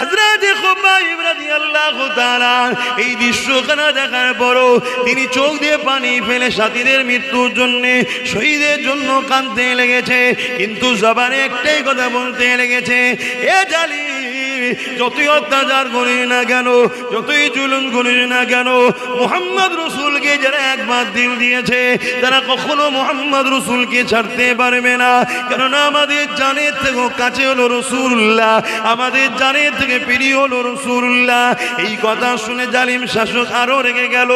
হযরত খুবাইব রাদিয়াল্লাহু এই দৃশ্যখানা দেখার পরও তিনি চোখ দিয়ে পানি ফেলে সাথীদের মৃত্যুর জন্য, শহীদের জন্য কাঁদতে লেগেছে। কিন্তু জবানে একটাই কথা বলতে লেগেছে, এ জালি যতই অত্যাচার করিস না কেন, যতই জুলুম করিস না কেন, মোহাম্মদ রসুলকে যারা একবার দিল দিয়েছে, তারা কখনো মোহাম্মদ রসুলকে ছাড়তে পারবে না। কেননা আমাদের জানের থেকে কাছে হলো রসুল্লাহ আমাদের জানের থেকে প্রিয় হলো রসুল্লাহ এই কথা শুনে জালিম শাসক আরও রেগে গেল।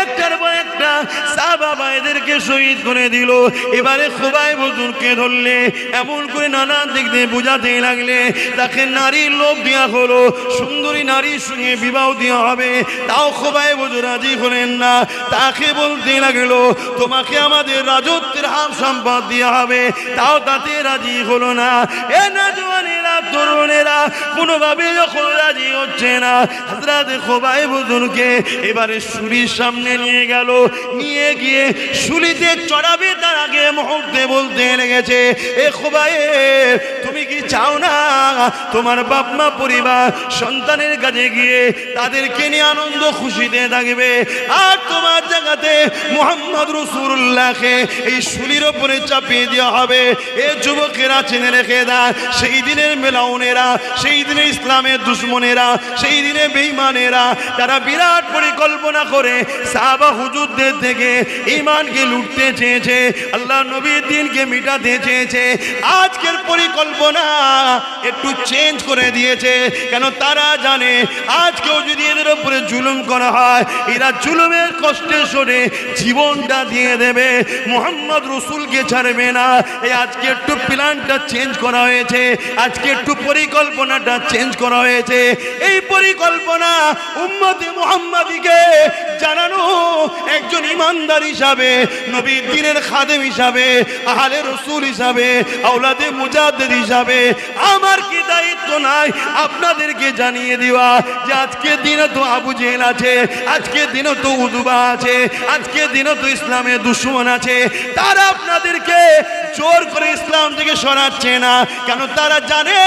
একটার পর একটা সাহাবা এদেরকে শহীদ করে দিল। এবারে খুবাই বজুরকে ধরলে, এমন করে নানান দিক দিয়ে বোঝাতে লাগলে, তাকে নারীর লোভ দেওয়া হলো, সুন্দরী নারীর সঙ্গে বিবাহ দেওয়া হবে, তাও খুবাই বজুর রাজি হলেন না। তাকে বলতে লাগল, তোমাকে আমাদের রাজত্বের হাম সম্পদ দেওয়া হবে, তাও তাতে রাজি হলো না। এ না জওয়ানেরা তরুণেরা কোনোভাবে যখন রাজি হচ্ছে না হাজরাত খোবাই বুজুরকে এবারে শুলির সামনে নিয়ে গেল। নিয়ে গিয়ে শুলিতে চড়াবে তার আগে মুহূর্তে বলতে লেগেছে, এ খোবাই তুমি কি চাও না তোমার বাপ মা পরিবার সন্তানের কাছে গিয়ে তাদেরকে নিয়ে আনন্দ খুশিতে থাকবে? আর তোমার জায়গাতে মোহাম্মদ রসুল্লাহকে এই শুলির ওপরে চাপিয়ে দেওয়া হবে। এ যুবকেরা চেনে রেখে দেয় সেই দিনের মেলাউনেরা, সেই দিনে ইসলামের দুশ্মনেরা, সেই দিনে বেইমানেরা তারা বিরাট পরিকল্পনা করে সাহাবা হুজুরদের থেকে ইমানকে লুটতে চেয়েছে, আল্লাহ নবীর দিনকে মিটাতে চেয়েছে। আজকের পরিকল্পনা একটু চেঞ্জ করে দিয়েছে, কেন তারা জানে আজকেও যদি এদের উপরে জুলুম করা হয়, এরা জুলুমের কষ্টে সরে জীবনটা দিয়ে দেবে। মোহাম্মদ রসুলকে ছাড়বে না। এই আজকে একটু প্ল্যানটা চেঞ্জ করা হয়েছে। আজকে একটু পরিকল্পনাটা চেঞ্জ করা হয়েছে। এই পরিকল্পনা উম্মতে মোহাম্মদীকে জানানো একজন ইমানদার হিসাবে, নবীর দিনের খাদেম হিসাবে, আহলে রসুল হিসাবে, আওলাদে মুজাদ্দিদ হিসাবে। আমার কি দায়িত্ব নাই? আপনাদেরকে জানিয়ে দেওয়া যে আজকে দিনে তো আবু জেল আছে, আজকে দিনে তো উদুবা আছে, আজকে দিনে তো ইসলামের দুশ্মন আছে। তারা আপনাদেরকে জোর করে ইসলাম থেকে সরাচ্ছে না, কেন তারা জানে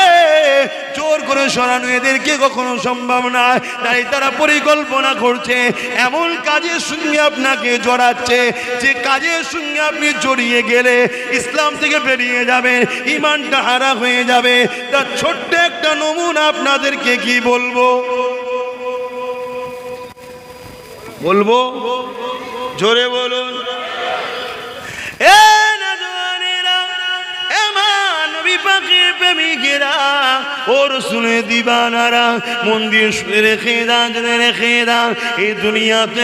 জোর করে সরানো এদেরকে কখনো সম্ভব না তাই তারা পরিকল্পনা করছে এমন কাজের সঙ্গে আপনাকে জড়াচ্ছে যে কাজের সঙ্গে আপনি জড়িয়ে গেলে ইসলাম থেকে বেরিয়ে যাবেন ইমানটা হারা হয়ে যাবে। তার ছোট্ট একটা নমুনা আপনাদেরকে কি বলব? বলব? জোরে বলুন। এ নজওয়ানেরা, এ মা নবী পাকের প্রেমিকেরা, ও রসুলের দিবানারা, মন দিয়ে শুনে রেখে জেনে রেখে। এই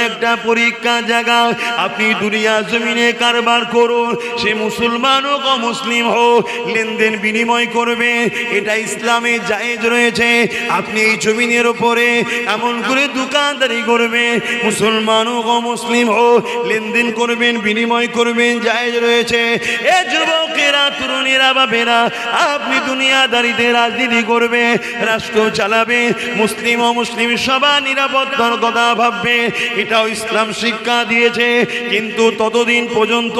একটা পরীক্ষা জায়গা আপনি দুনিয়া জমিনে কারবার করুন সে মুসলমান হোক হোক লেনদেন বিনিময় করবে এটা ইসলামে জায়েজ রয়েছে আপনি এই জমিনের ওপরে এমন করে দোকানদারি করবেন মুসলমান হোক মুসলিম হোক লেনদেন করবেন বিনিময় করবেন জায়েজ রয়েছে এ যুবকেরা তরুণীরা বাবেরা আপনি দুনিয়াদারিতে রাজনীতি করবে, রাষ্ট্র চালাবে, মুসলিম ও মুসলিম সবার নিরাপত্তার কথা ভাববে। এটাও ইসলাম শিক্ষা দিয়েছে, কিন্তু ততদিন পর্যন্ত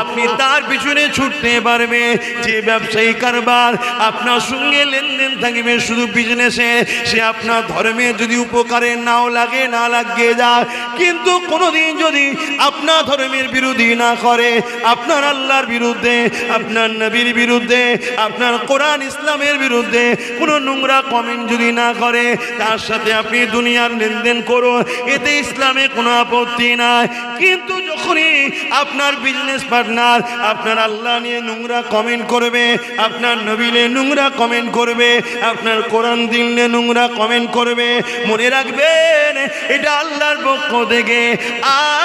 আপনি তার পিছনে ছুটতে পারবে। যে ব্যবসায়ী কারবার আপনার সঙ্গে লেনদেন থাকবে শুধু বিজনেসে সে আপনার ধর্মে যদি উপকারে নাও লাগে, না লাগিয়ে যায়। কিন্তু কোনোদিন যদি আপনার ধর্মের বিরোধী না করে, আপনার আল্লাহর বিরুদ্ধে, আপনার নবীর বিরুদ্ধে, আপনার কোরআন ইসলামের বিরুদ্ধে কোনো নোংরা কমেন্ট যদি না করে, তার সাথে আপনি দুনিয়ার লেনদেন করুন, এতে ইসলামে কোনো আপত্তি নাই। কিন্তু যখনই আপনার বিজনেস পার্টনার আপনার আল্লাহ নিয়ে নোংরা কমেন্ট করবে, আপনার নবীলে নোংরা কমেন্ট করবে, আপনার কোরআন দিন নিয়ে নোংরা কমেন্ট করবে, মনে রাখবেন, এটা আল্লাহর পক্ষ থেকে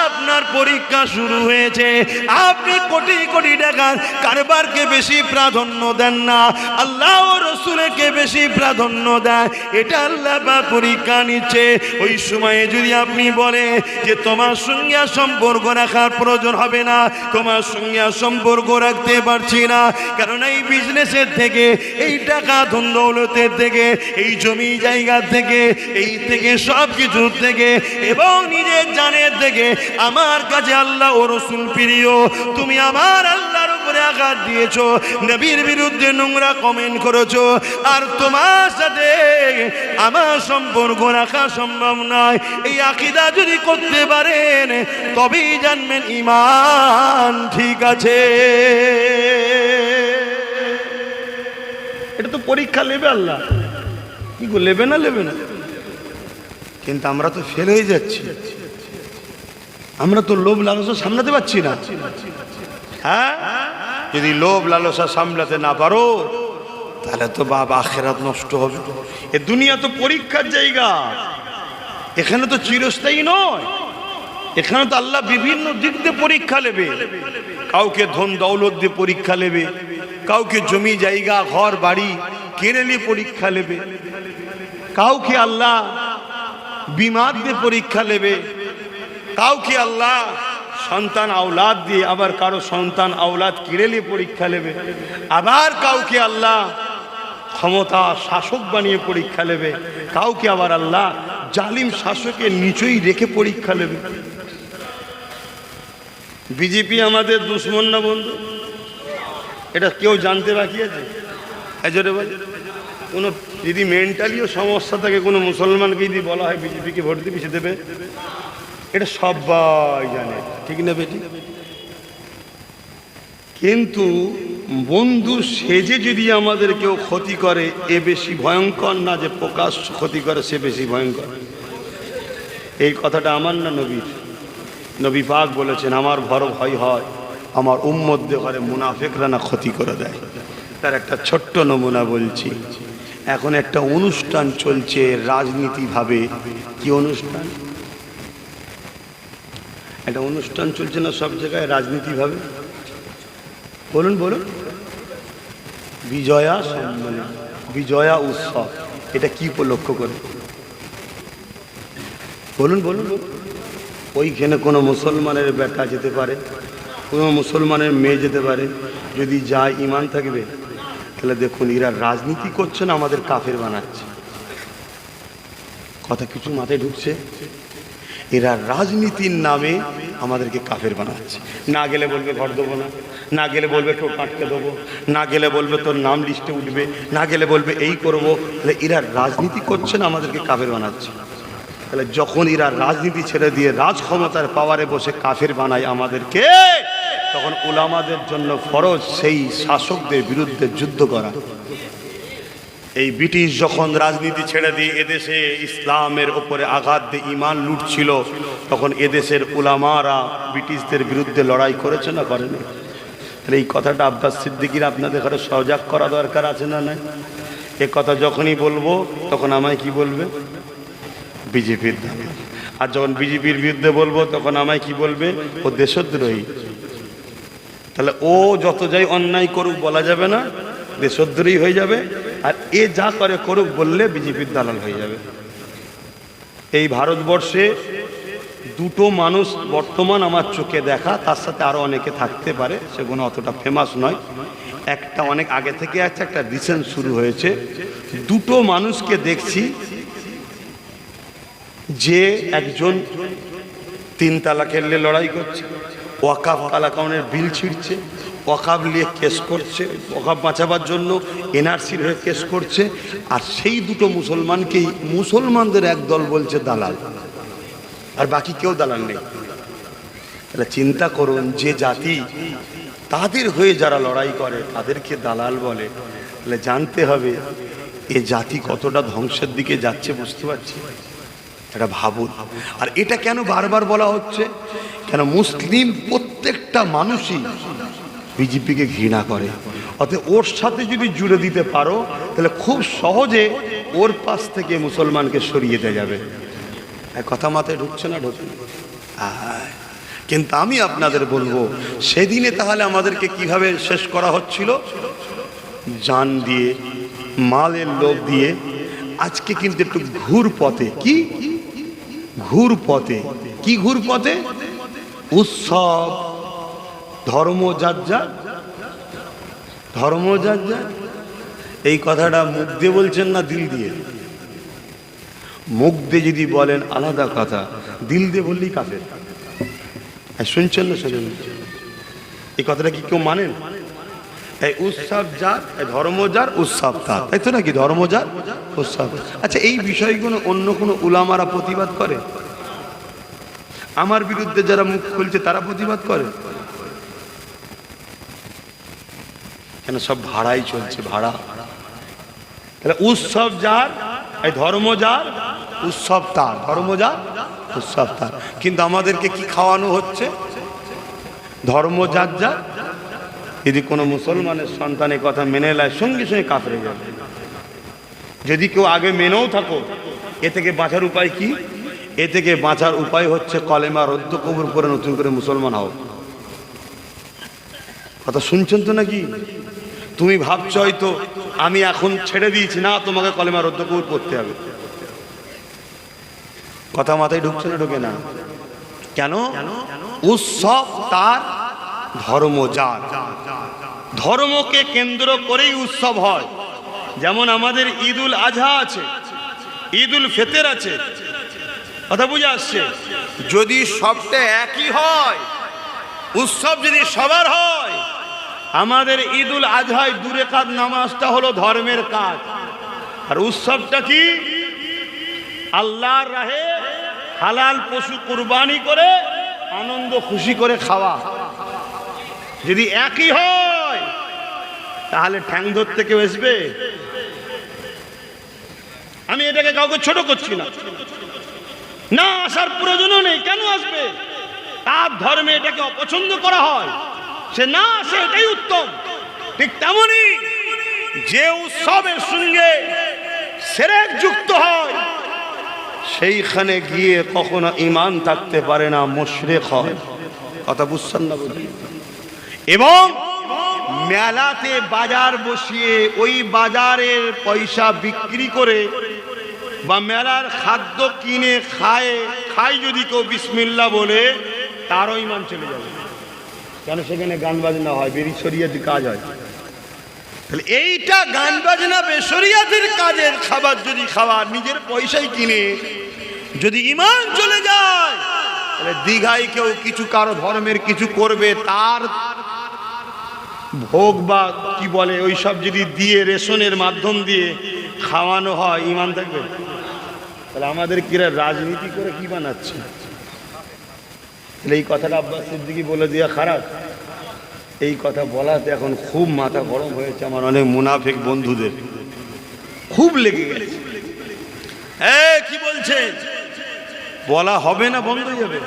আপনার পরীক্ষা শুরু হয়েছে। আপনি কোটি কোটি টাকার কারবারকে বেশি প্রাধান্য দেন না। আল্লাহ রসুলকে বেশি প্রাধান্য দেয়। এটা আল্লাহ বা পরীক্ষা নিচ্ছে ওই সময়ে যদি আপনি বলে যে, তোমার সঙ্গে সম্পর্ক রাখার প্রয়োজন হবে না। তোমার সঙ্গে সম্পর্ক রাখতে পারছি না। কারণ এই বিজনেসের থেকে, এই টাকা ধন দৌলতের থেকে, এই জমি জায়গা থেকে, এই থেকে সব কিছুর থেকে, এবং নিজের জানের থেকে, আমার কাছে আল্লাহ ও রসুল প্রিয়। তুমি আমার আল্লাহর উপরে আঘাত দিয়েছ। নবীর বিরুদ্ধে নোংরা কমেন্ট করেছ। আর তোমার সাথে আমার সম্পর্ক রাখা সম্ভব নয়। এই আকিদা যদি করতে পারেন তবেই জানবেন ইমান ঠিক আছে। এটা তো পরীক্ষা নেবে আল্লাহ। কি গো নেবে না নেবে না? কিন্তু আমরা তো ফেল হয়ে যাচ্ছি। আমরা তো লোভ লালসা সামলাতে পারছি না। হ্যাঁ? যদি লোভ লালসা সামলাতে না পারো, তাহলে তো বাবা আখেরাত নষ্ট হবে। এ দুনিয়া তো পরীক্ষার জায়গা। এখানে তো চিরস্থায়ী নয়। এখানে তো আল্লাহ বিভিন্ন দিক দিয়ে পরীক্ষা নেবে। কাউকে ধন দৌলত দিয়ে পরীক্ষা নেবে। কাউকে জমি, জায়গা, ঘর, বাড়ি কেড়ে নিয়ে পরীক্ষা নেবে। কাউকে আল্লাহ বিমার দিয়ে পরীক্ষা নেবে। কাউকে আল্লাহ সন্তান আওলাদ দিয়ে আবার কারও সন্তান আওলাদ নিয়ে পরীক্ষা নেবে? আবার কাউকে আল্লাহ ক্ষমতা শাসক বানিয়ে পরীক্ষা নেবে? কাউকে আবার আল্লাহ জালিম শাসকের নিচই রেখে পরীক্ষা নেবে? বিজেপি আমাদের দুশ্মন না বন্ধু? এটা কেউ জানতে বাকি আছে? বল। কোনো যদি মেন্টালিও সমস্যা থাকে, কোনো মুসলমানকে যদি বলা হয় বিজেপিকে ভোট দিবি, সে দেবে? এটা সবাই জানে। ঠিক না বেটি? কিন্তু বন্ধু সেজে যদি আমাদের কেউ ক্ষতি করে, এ বেশি ভয়ঙ্কর না যে প্রকাশ ক্ষতি করে, সে বেশি ভয়ঙ্কর। এই কথাটা আমার না নবীর? নবী পাক বলেছেন, আমার বড় ভয় হয়, আমার উম্মদ্দে ঘরে মুনাফেকরা না ক্ষতি করে দেয়। তার একটা ছোট্ট নমুনা বলছি। এখন একটা অনুষ্ঠান চলছে রাজনীতিভাবে। কি অনুষ্ঠান? একটা অনুষ্ঠান চলছে না সব জায়গায়, রাজনীতিভাবে। বলুন বলুন। বিজয়া সম্মেলন বিজয়া উৎসব, এটা কি উপলক্ষ করে? বলুন বলুন। বলুন। ওইখানে কোনো মুসলমানের বেটা যেতে পারে, কোনো মুসলমানের মেয়ে যেতে পারে। যদি যায় ইমান থাকবে, তাহলে দেখুন, এরা রাজনীতি করছে না, আমাদের কাফের বানাচ্ছে। কথা কিছু মাথায় ঢুকছে। এরা রাজনীতির নামে আমাদেরকে কাফের বানাচ্ছে। না গেলে বলবে ঘর দেবো না না গেলে বলবে টোপ আটকে দেবো, না গেলে বলবে তোর নাম লিস্টে উঠবে, না গেলে বলবে এই করব। তাহলে এরা রাজনীতি করছে না আমাদেরকে কাফের বানাচ্ছে। তাহলে যখন এরা রাজনীতি ছেড়ে দিয়ে রাজ ক্ষমতার পাওয়ারে বসে কাফের বানায় আমাদেরকে, তখন ওলামাদের জন্য ফরজ সেই শাসকদের বিরুদ্ধে যুদ্ধ করা। এই ব্রিটিশ যখন রাজনীতি ছেড়ে দিয়ে এদেশে ইসলামের ওপরে আঘাত দিয়ে ইমান লুটছিল, তখন এদেশের উলামারা ব্রিটিশদের বিরুদ্ধে লড়াই করেছে না করেনি? তাহলে এই কথাটা আব্বাস সিদ্দিকির আপনাদের ঘরে সজাগ করা দরকার আছে না নাই? এ কথা যখনই বলব, তখন আমায় কি বলবে? বিজেপির আর যখন বিজেপির বিরুদ্ধে বলব, তখন আমায় কি বলবে? ও দেশদ্রোহী। তাহলে ও যত যাই অন্যায় করুক, বলা যাবে না? দেশদ্রোহী হয়ে যাবে। এ যা করে করুক বললে বিজেপির দালাল হয়ে যাবে। এই ভারতবর্ষে দুটো মানুষ বর্তমান আমার চোখে দেখা, তার সাথে আরও অনেকে থাকতে পারে সেগুলো অতটা ফেমাস নয়। একটা অনেক আগে থেকে আছে, একটা রিসেন্ট শুরু হয়েছে। দুটো মানুষকে দেখছি যে একজন তিন তালা খেললে লড়াই করছে, ওয়াকাফ কালাকাউনের বিল ছিঁড়ছে ওয়াকাফ নিয়ে কেস করছে ওয়াকাফ বাঁচাবার জন্য এনআরসির হয়ে কেস করছে, আর সেই দুটো মুসলমানকেই মুসলমানদের এক দল বলছে দালাল। আর বাকি কেউ দালাল নেই। তাহলে চিন্তা করুন, যে জাতি তাদের হয়ে যারা লড়াই করে, তাদেরকে দালাল বলে। তাহলে জানতে হবে, এ জাতি কতটা ধ্বংসের দিকে যাচ্ছে বুঝতে পারছি? এটা ভাবুন। আর এটা কেন বারবার বলা হচ্ছে? কেন মুসলিম প্রত্যেকটা মানুষই বিজেপিকে ঘৃণা করে। অতএব ওর সাথে যদি জুড়ে দিতে পারো, তাহলে খুব সহজে ওর পাশ থেকে মুসলমানকে সরিয়ে দেওয়া যাবে। কথা মাথায় ঢুকছে না ঢুকছে? কিন্তু আমি আপনাদের বলব, সেদিনে তাহলে আমাদেরকে কীভাবে শেষ করা হচ্ছিল? জান দিয়ে, মালের লোভ দিয়ে। আজকে কিন্তু একটু ঘুর পথে কি? ঘুর পথে কি ঘুর পথে উৎসব। ধর্ম যার যার ধর্ম যার যার এই কথাটা মুখ দিয়ে বলছেন না দিল দিয়ে? মুখ দিয়ে যদি বলেন আলাদা কথা, দিল দিয়ে বললেই কাফের। শুনছেন না শুনেন এই কথাটা কি কেউ মানেন? এই উৎসব যার ধর্ম যার, উৎসব তার। তাই তো নাকি? ধর্ম যার, উৎসব আচ্ছা এই বিষয়গুলো অন্য কোনো উলামারা প্রতিবাদ করে? আমার বিরুদ্ধে যারা মুখ খুলছে, তারা প্রতিবাদ করে? কেন সব ভাড়াই চলছে, ভাড়া। তাহলে উৎসব যার, এই ধর্ম যার, উৎসব তার, ধর্ম যার, উৎসব তার। কিন্তু আমাদেরকে কি খাওয়ানো হচ্ছে? ধর্ম যার যার। যদি কোনো মুসলমানের সন্তানের কথা মেনে নেয়, সঙ্গে সঙ্গে কাতরে যাবে। যদি কেউ আগে মেনেও থাকো, এ থেকে বাঁচার উপায় কি? এ থেকে বাঁচার উপায় হচ্ছে কলেমা রদ্দ কবুর করে নতুন করে মুসলমান হও। কথা শুনছেন তো নাকি? তুমি ভাবছ হয়তো আমি এখন ছেড়ে দিয়েছি। না, তোমাকে কলেমা রদ্দ করতে হবে। কথা মাথায় ঢুকছে না, ঢুকে না। কেন? উৎসব তার ধর্ম যার ধর্মকে কেন্দ্র করেই উৎসব হয়। যেমন আমাদের ঈদুল আজহা আছে, ঈদুল ফেতের আছে। কথা বুঝে আসছে? যদি সবটা একই হয়, উৎসব যদি সবার হয় আমাদের ঈদুল আজহায় দূরে কাজ নামাজটা হলো ধর্মের কাজ। আর উৎসবটা কি? আল্লাহর রাহে হালাল পশু কুরবানি করে আনন্দ খুশি করে খাওয়া। যদি একই হয়, তাহলে ঠ্যাং ধরতে কেউ আসবে আমি এটাকে কাউকে ছোট করছি না। না, আসার প্রয়োজনও নেই। কেন আসবে? তার ধর্মে এটাকে অপছন্দ করা হয়। সে না আসে এটাই উত্তম। ঠিক তেমনই যে উৎসবের সঙ্গে সেরেক যুক্ত হয়, সেইখানে গিয়ে কখনো ইমান থাকতে পারে না, মুশরেক হয়। কথা বুঝছেন না এবং মেলাতে বাজার বসিয়ে ওই বাজারের পয়সা বিক্রি করে বা মেলার খাদ্য কিনে খায় খায় যদি কেউ বিসমিল্লা বলে, তারও ইমান চলে যাবে। কেন সেখানে গান বাজনা হয়? বেরি শরিয়াতি কাজ হয়। তাহলে এইটা গান বাজনা বেসরিয়াতের কাজের খাবার যদি খাওয়া, নিজের পয়সায় কিনে, যদি ইমান চলে যায়, তাহলে দীঘায় কেউ কিছু, কারও ধর্মের কিছু করবে, তার ভোগ বা কি বলে ওই সব যদি দিয়ে রেশনের মাধ্যম দিয়ে খাওয়ানো হয় ইমান থাকবে। তাহলে আমাদের কিরা রাজনীতি করে কি বানাচ্ছে? তাহলে এই কথাটা আব্বাস সিদ্দিকি বলে দেওয়া খারাপ। এই কথা বলাতে এখন খুব মাথা গরম হয়েছে আমার অনেক মুনাফিক বন্ধুদের। খুব লেগে গেছে। কি বলছেন বলা হবে না বন্ধ হয়ে যাবে।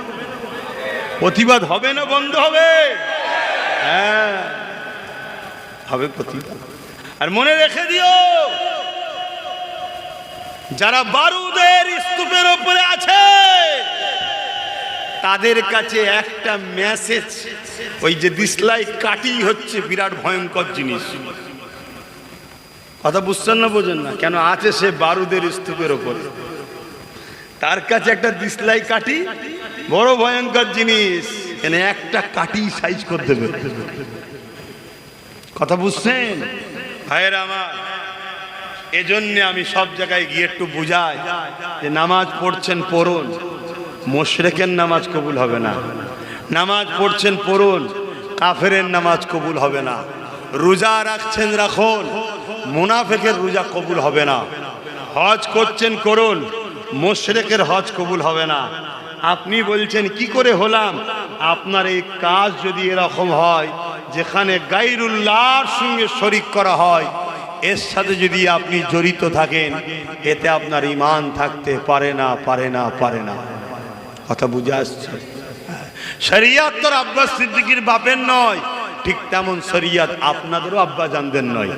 প্রতিবাদ হবে না বন্ধ হবে। হ্যাঁ হবে প্রতিবাদ। আর মনে রেখে দিও, যারা বারুদের স্তূপের উপরে আছে তাদের কাছে একটা মেসেজ ওই যে দিসলাই কাটি হচ্ছে বিরাট ভয়ঙ্কর জিনিস। কথা বুঝছেন না বোঝেন না? কেন আছে সে বারুদের স্তূপের ওপর। তার কাছে একটা দিসলাই কাটি, বড় ভয়ঙ্কর জিনিস। কেন একটা কাটি সাইজ করে দেবে। কথা বুঝছেন? ভাইয়ের আমার, এজন্যে আমি সব জায়গায় গিয়ে একটু বুঝাই যে নামাজ পড়ছেন, পড়ুন। মোশরেকের নামাজ কবুল হবে না। নামাজ পড়ছেন পড়ুন, কাফেরের নামাজ কবুল হবে না। রোজা রাখছেন রাখুন, মুনাফেকের রোজা কবুল হবে না। হজ করছেন করুন, মোশরেকের হজ কবুল হবে না। আপনি বলছেন, কি করে হলাম? আপনার এই কাজ যদি এরকম হয়, যেখানে গাইরুল্লাহর সঙ্গে শরিক করা হয়, এর সাথে যদি আপনি জড়িত থাকেন, এতে আপনার ইমান থাকতে পারে না পারে না পারে না। কথা বুঝে আসছে। শরিয়াত তোর আব্বাস সিদ্দিকির বাপের নয়। ঠিক তেমন শরিয়াত আপনাদেরও আব্বা জানতেন নয়।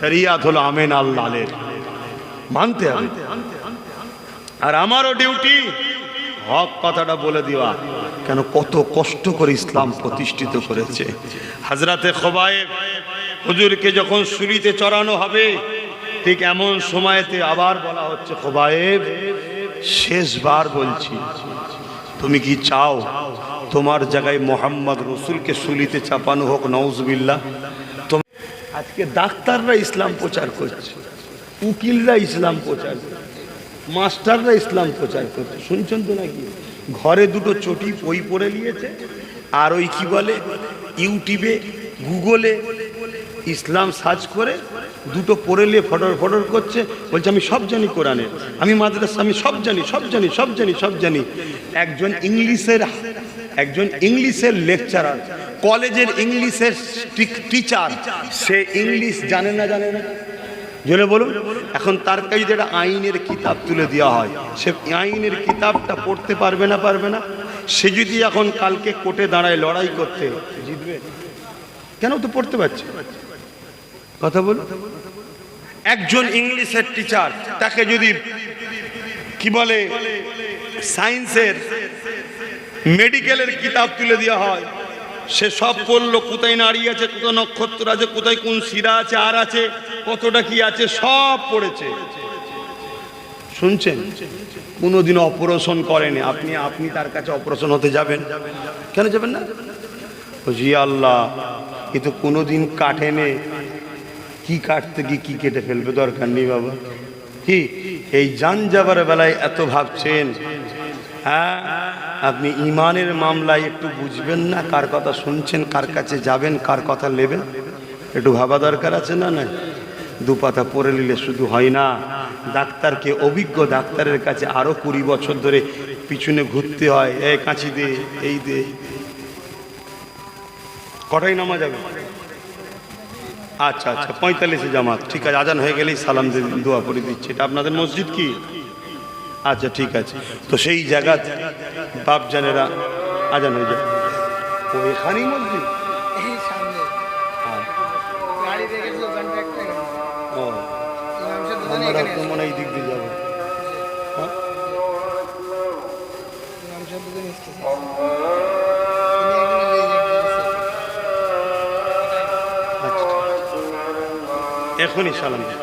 শরিয়াত হলো আমেন আল্লাহের। মানতে হবে। আর আমারও ডিউটি। হক কথাটা বলে দেওয়া কেন কত কষ্ট করে ইসলাম প্রতিষ্ঠিত করেছে। হাজরাতে খোবায়েব, হুজুরকে যখন সুরিতে চড়ানো হবে, ঠিক এমন সময়তে আবার বলা হচ্ছে, খোবায়েব শেষবার বলছি, তুমি কি চাও তোমার জায়গায় মোহাম্মদ রসুলকে সুলিতে চাপানো হোক নওজবিল্লা আজকে ডাক্তাররা ইসলাম প্রচার করছে, উকিলরা ইসলাম প্রচার করছে, মাস্টাররা ইসলাম প্রচার করছে। শুনছেন তো নাকি? ঘরে দুটো চটি বই পড়ে নিয়েছে, আর ওই কি বলে, ইউটিউবে, গুগলে ইসলাম সার্চ করে দুটো পড়ে নিয়ে ফটর ফটর করছে, বলছে আমি সব জানি কোরআনে আমি মাদ্রাসা, আমি সব জানি সব জানি সব জানি সব জানি। একজন ইংলিশের একজন ইংলিশের লেকচারার, কলেজের ইংলিশের টিচার, সে ইংলিশ জানে না জানে না। জেনে বলুন, এখন তার কাছে যেটা আইনের কিতাব তুলে দেওয়া হয়। সে আইনের কিতাবটা পড়তে পারবে না পারবে না। সে যদি এখন কালকে কোর্টে দাঁড়ায় লড়াই করতে, জিতবে। কেন তো পড়তে পারছে? কথা বলুন। একজন ইংলিশের টিচার তাকে যদি কি বলে? সায়েন্সের মেডিকেলের কিতাব তুলে দেওয়া হয়। সে সব পড়ল, কোথায় নারী আছে, কোথায় নক্ষত্র আছে, কোথায় কোন শিরা আছে, আর আছে, কতটা কি আছে, সব পড়েছে। শুনছেন? কোনোদিন অপারেশন করেনি। আপনি আপনি তার কাছে অপারেশন হতে যাবেন। কেন যাবেন না? জি আল্লাহ কিন্তু কোনোদিন কাটেনে কি কাটতে গিয়ে কি কেটে ফেলবে? দরকার নেই বাবা। কি? এই যান যাবার বেলায় এত ভাবছেন? হ্যাঁ? আপনি ইমানের মামলায় একটু বুঝবেন না, কার কথা শুনছেন, কার কাছে যাবেন, কার কথা নেবেন? একটু ভাবা দরকার আছে না না দু পাতা পড়ে নিলে শুধু হয় না। ডাক্তারকে, অভিজ্ঞ ডাক্তারের কাছে আরও কুড়ি বছর ধরে পিছনে ঘুরতে হয়। এ কাঁচি দে, এই দে। কটাই নামা যাবে আচ্ছা আচ্ছা পঁয়তাল্লিশে জামাত। ঠিক আছে আজান হয়ে গেলেই সালাম দিয়ে দোয়া করে দিচ্ছি। এটা আপনাদের মসজিদ কি? আচ্ছা ঠিক আছে। তো সেই জায়গা বাপ জানেরা আজান হয়ে যায় ও এখানেই মসজিদ? আমরা তো মনে এই দিক দিয়ে যাব। হ্যাঁ? এখনই সালাম দিন।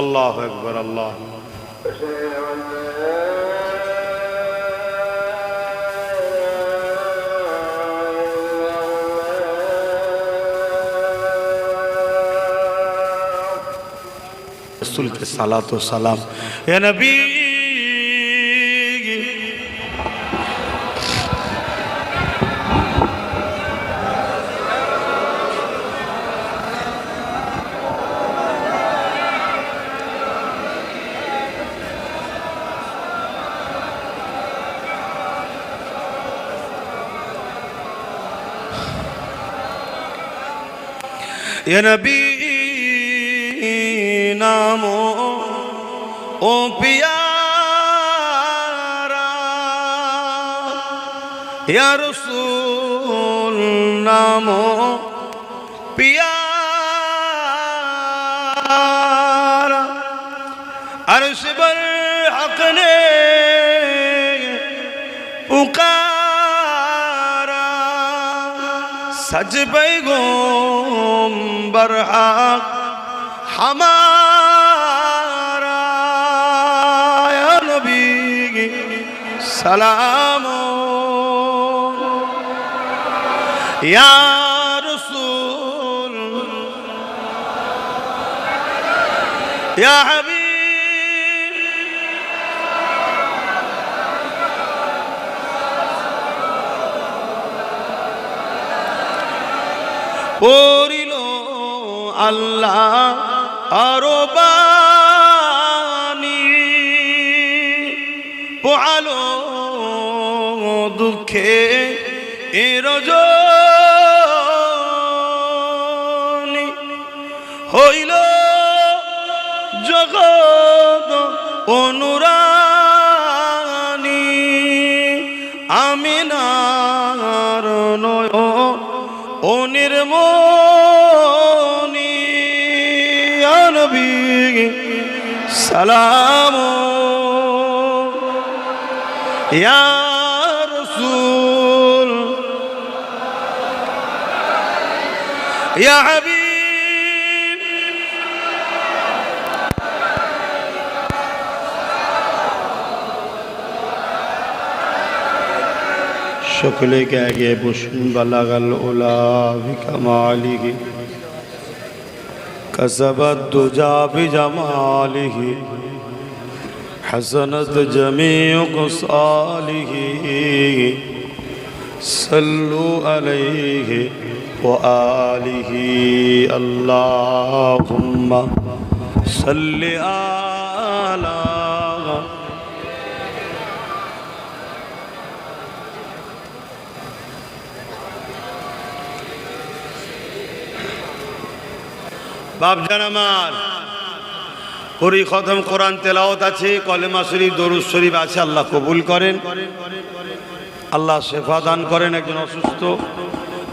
আল্লাহ একবার আল্লাহ রসুলকে সালাত ও সালাম এ নবী يا এ নবী নাম ও পিয়ারা ইয়া রসুল নাম। سج بیگم برحق ہمارا یا نبی سلام یا رسول یا حبیب পড়িল আল্লাহ আরও বাণী পোহালো দুঃখে ও নির্মনি নবী সালাম। ইয়া রসুল ইয়া হাবিব شکلے کہہ گئے بشن بلغ الالا العلا گی قصبت دجا بجماله حسنت جمیع قصالی گی صلوا علیہ وآلہ اللہم صلی آلہ বাপজান আমার করি খতম, কোরআন তেলাওত আছে, কলেমা শরীফ, দরুদ শরীফ আছে, আল্লাহ কবুল করেন। আল্লাহ শেফা দান করেন, একজন অসুস্থ।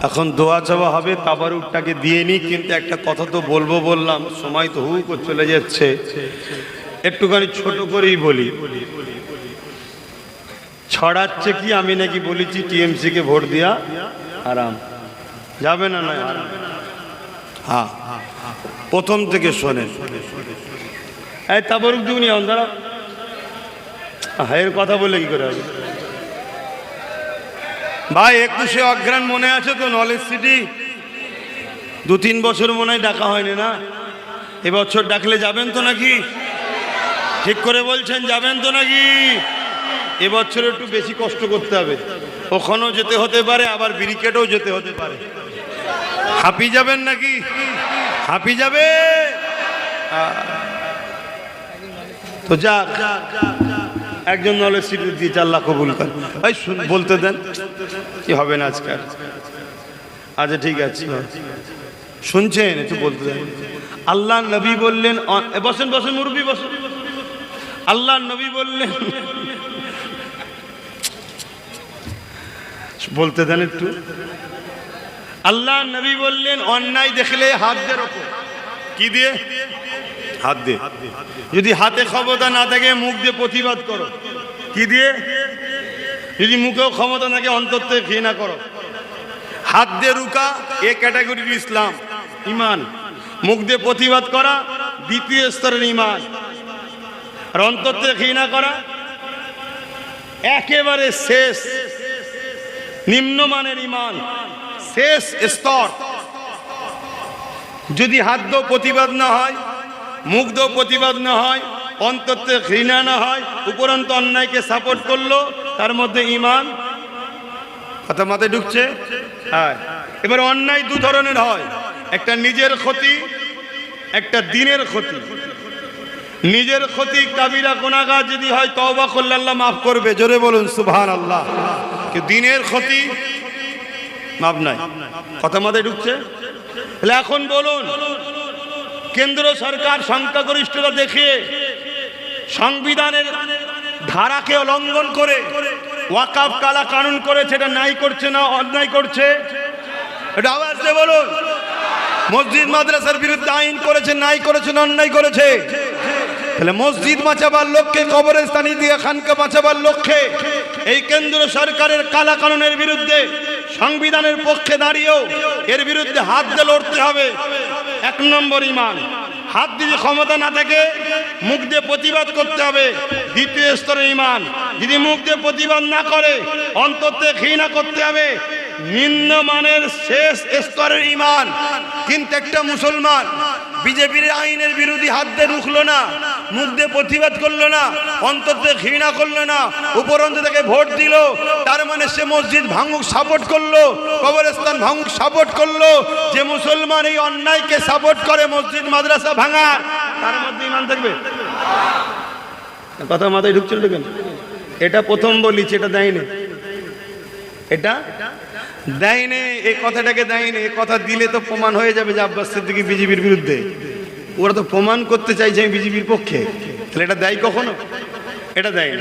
এখন দোয়া চাওয়া হবে তাবারুকটাকে দিয়ে নিই, কিন্তু একটা কথা তো বলব বললাম, সময় তো হু করে চলে যাচ্ছে। একটুখানি ছোট করেই বলি। ছড়াচ্ছে কি, আমি নাকি বলেছি টিএমসি কে ভোট দিয়া আরাম যাবে না আরাম হ্যাঁ। প্রথম থেকে শোনেন এই তাবরুক দিউনি এখন দাঁড়াও। হায়ের কথা বলে কি করে হবে? ভাই একুশে অঘ্রাণ মনে আছে তো নলেজ সিটি দু তিন বছর মনে হয় ডাকা হয়নি না? এবছর ডাকলে যাবেন তো নাকি? ঠিক করে বলছেন যাবেন তো নাকি? এবছর একটু বেশি কষ্ট করতে হবে। ওখানেও যেতে হতে পারে আবার ব্রিকেটেও যেতে হতে পারে। হাঁপি যাবেন নাকি? হাঁপি যাবে? তো যাক, একজন নলেজ দিয়ে আল্লাহ কবুল করে। ভাই শুন, বলতে দেন, কি হবে না আজকাল আচ্ছা ঠিক আছে। শুনছেন, একটু বলতে দেন। আল্লাহ নবী বললেন বসেন বসেন মুরবি বসেন। আল্লাহ নবী বললেন, বলতে দেন একটু। আল্লাহ নবী বললেন, অন্যায় দেখলে হাত দিয়ে কি দিয়ে? হাত দিয়ে যদি হাতে ক্ষমতা না থাকে, মুখ দিয়ে প্রতিবাদ করো। কি দিয়ে? যদি মুখেও ক্ষমতা থাকে, অন্তর থেকে ঘৃণা করো। হাত দিয়ে রুকা, এ ক্যাটাগরির ইসলাম। ইমান। মুখ দিয়ে প্রতিবাদ করা, দ্বিতীয় স্তরের ইমান। আর অন্তর থেকে ঘৃণা করা, একেবারে শেষ। নিম্নমানের ইমান। শেষ স্তর। যদি হাত দিয়েও প্রতিবাদ না হয় মুখ দিয়েও প্রতিবাদ না হয় অন্তর থেকে ঘৃণা না হয়, উপরন্ত অন্যায়কে সাপোর্ট করল, তার মধ্যে ইমান কথা মাথায় ঢুকছে? হ্যাঁ। এবার অন্যায় দু ধরনের হয়। একটা নিজের ক্ষতি, একটা দিনের ক্ষতি। নিজের ক্ষতি, কাবিরা গোনাগা যদি হয়, তওবা করলে আল্লাহ মাফ করবে। জোরে বলুন সুবহান আল্লাহ দিনের ক্ষতি মাপ নাই। কথা মাথায় ঢুকছে? তাহলে এখন বলুন, কেন্দ্র সরকার সংখ্যাগরিষ্ঠতা দেখিয়ে সংবিধানের ধারাকে লঙ্ঘন করে ওয়াকাফ কালা কানুন করেছে, এটা নাই করছে না অন্যায় করছে? এটা বলুন। মসজিদ মাদ্রাসার বিরুদ্ধে আইন করেছে নাই করেছে না অন্যায় করেছে? তাহলে মসজিদ বাঁচাবার লক্ষ্যে, কবরস্থানি দিয়ে খানকে বাঁচাবার লক্ষ্যে এই কেন্দ্র সরকারের কালা কানুনের বিরুদ্ধে সংবিধানের পক্ষে দাঁড়িয়েও এর বিরুদ্ধে হাত দিয়ে লড়তে হবে। এক নম্বর ইমান। হাত দিয়ে ক্ষমতা না থাকে, মুখ দিয়ে প্রতিবাদ করতে হবে। দ্বিতীয় স্তরের ইমান। যদি মুখ দিয়ে প্রতিবাদ না করে অন্ততে ঘৃণা করতে হবে। নিম্নমানের শেষ স্তরের ইমান। কিন্তু একটা মুসলমান। বিজেপির আইনের বিরোধী হাত দিয়ে রুখলো না, মুখ প্রতিবাদ করল না, অন্তর থেকে ঘৃণা করল না, উপরন্ত থেকে ভোট দিল, তার মানে সে মসজিদ ভাঙুক সাপোর্ট করল, কবরস্থান ভাঙুক সাপোর্ট করল, যে মুসলমান এই অন্যায়কে সাপোর্ট করে মসজিদ মাদ্রাসা ভাঙা তার মধ্যে ইমান থাকবে? কথা মাথায় ঢুকছিল এটা প্রথম বলিছি, এটা দেয়নি, এটা দেয়নি এই কথাটাকে দেয়নি এই কথা দিলে তো প্রমাণ হয়ে যাবে যে আব্বাস সিদ্দিকি বিজেপির বিরুদ্ধে। ওরা তো প্রমাণ করতে চাইছে আমি বিজেপির পক্ষে। তাহলে এটা দেয় কখনো? এটা দেয়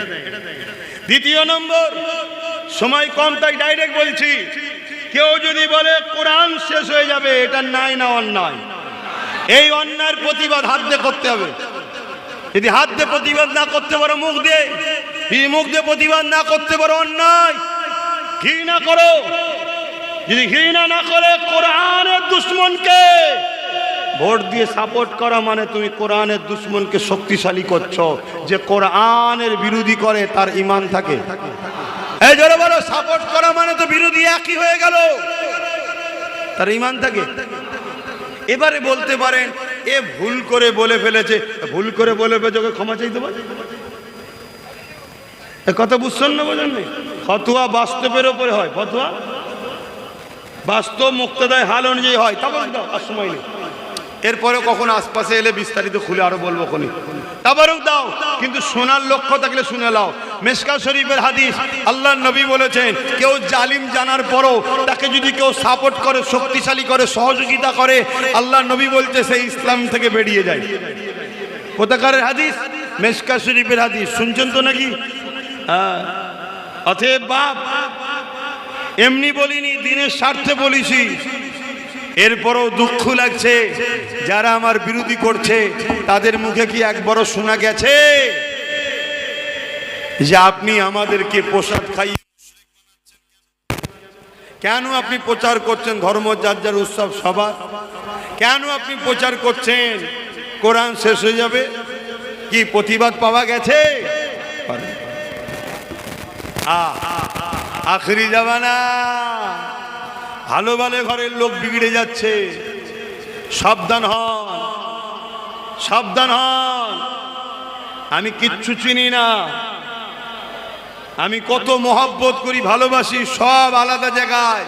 দ্বিতীয় নম্বর, সময় কম তাই ডাইরেক্ট বলছি, কেউ যদি বলে কোরআন শেষ হয়ে যাবে, এটা নাই না অন্যায়। এই অন্যায়ের প্রতিবাদ হাত দিয়ে করতে হবে। যদি হাত দিয়ে প্রতিবাদ না করতে পারো মুখ দিয়ে মুখ দিয়ে প্রতিবাদ না করতে পারো অন্যায়, ঘৃণা করো। যদি ঘৃণা না করে কোরআনের দুশ্মনকে, ভোট দিয়ে সাপোর্ট করা মানে তুমি কোরআনের দুশ্মনকে শক্তিশালী করছ। যে কোরআনের বিরোধী করে, তার ইমান থাকে। এই জোরে বলো, সাপোর্ট করা মানে তো বিরোধী একই হয়ে গেল। তার ইমান থাকে। এবারে বলতে পারেন, এ ভুল করে বলে ফেলেছে, ভুল করে বলে ফেলেছে ক্ষমা চাইতে পারে? এ কথা বুঝছেন না বোঝেন ফতুয়া বাস্তবের ওপরে হয়। ফতুয়া? বাস্তব মুক্তদায় হাল অনুযায়ী হয়। তারপর আর সময় নেই। এরপরে কখন আশপাশে এলে বিস্তারিত খুলে আরও বলব কোনি তাবারক দাও, কিন্তু শোনার লক্ষ্য থাকলে শুনে লাও মেসকা শরীফের হাদিস আল্লাহ নবী বলেছেন, কেউ জালিম জানার পরও তাকে যদি কেউ সাপোর্ট করে, শক্তিশালী করে, সহযোগিতা করে আল্লাহ নবী বলছে সেই ইসলাম থেকে বেরিয়ে যায়। কোথাকারের হাদিস? মেসকা শরীফের হাদিস। শুনছেন তো নাকি? হ্যাঁ। অতএব বাপ এমনি বলিনি, দিনের স্বার্থে বলিছি। এরপরও দুঃখ লাগছে, যারা আমার বিরোধী করছে, তাদের মুখে কি একবারও শোনা গেছে? যে আপনি আমাদেরকে প্রসাদ খাই কেন আপনি প্রচার করছেন ধর্ম যার যার উৎসব সবার? কেন আপনি প্রচার করছেন? কোরআন শেষ হয়ে যাবে? কি প্রতিবাদ পাওয়া গেছে? আ- আখরি জামানা। ভালো ভালো ঘরের লোক বিগড়ে যাচ্ছে। সাবধান হন। সাবধান হন। আমি কিচ্ছু চিনি না। আমি কত মহব্বত করি, ভালোবাসি, সব আলাদা জায়গায়।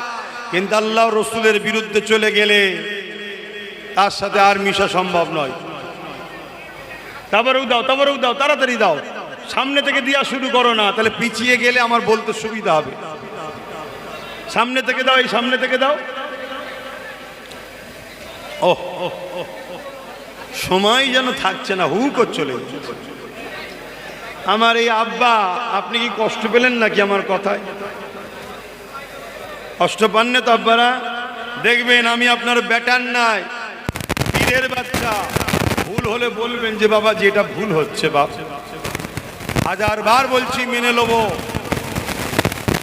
কিন্তু আল্লাহ রসুলের বিরুদ্ধে চলে গেলে তার সাথে আর মিশা সম্ভব নয়। তারপরেও দাও তারপরেও দাও, তাড়াতাড়ি দাও। সামনে থেকে দেওয়া শুরু করো না, তাহলে পিছিয়ে গেলে আমার বলতে সুবিধা হবে। সামনে থেকে দাও, এই সামনে থেকে দাও। ও সময় যেন থাকছে না, হু কর চলে। আমার এই আব্বা, আপনি কি কষ্ট পেলেন নাকি আমার কথায়? কষ্ট পান না তো আব্বারা? দেখবেন আমি আপনার ব্যাটার নাই বাচ্চা। ভুল হলে বলবেন যে, বাবা, যেটা ভুল হচ্ছে, বাপ। হাজার বার বলছি, মেনে নেব।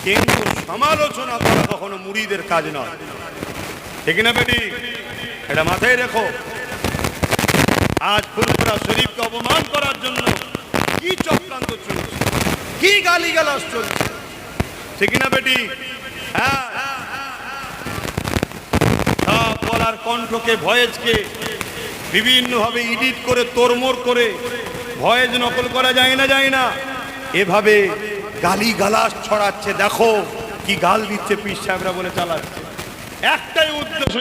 কিন্তু সমালোচনা করা কখনো মুড়িদের কাজ নয়। ঠিক না বেটি? এটা মাথায় রেখো। আজ ফুরফুরা শরীফকে অপমান করার জন্য কি চক্রান্ত চলছে? কি গালিগালাজ চলছে? ঠিক না বেটি? হ্যাঁ সব বলার কণ্ঠকে ভয়েজকে বিভিন্নভাবে ইডিট করে তোরমোর করে ভয়েজ নকল করা যায় না যায় না। এভাবে গালি গালাস ছড়াচ্ছে। দেখো কি গাল দিচ্ছে পীর সাহেবরা বলে চালাচ্ছে। একটাই উদ্দেশ্য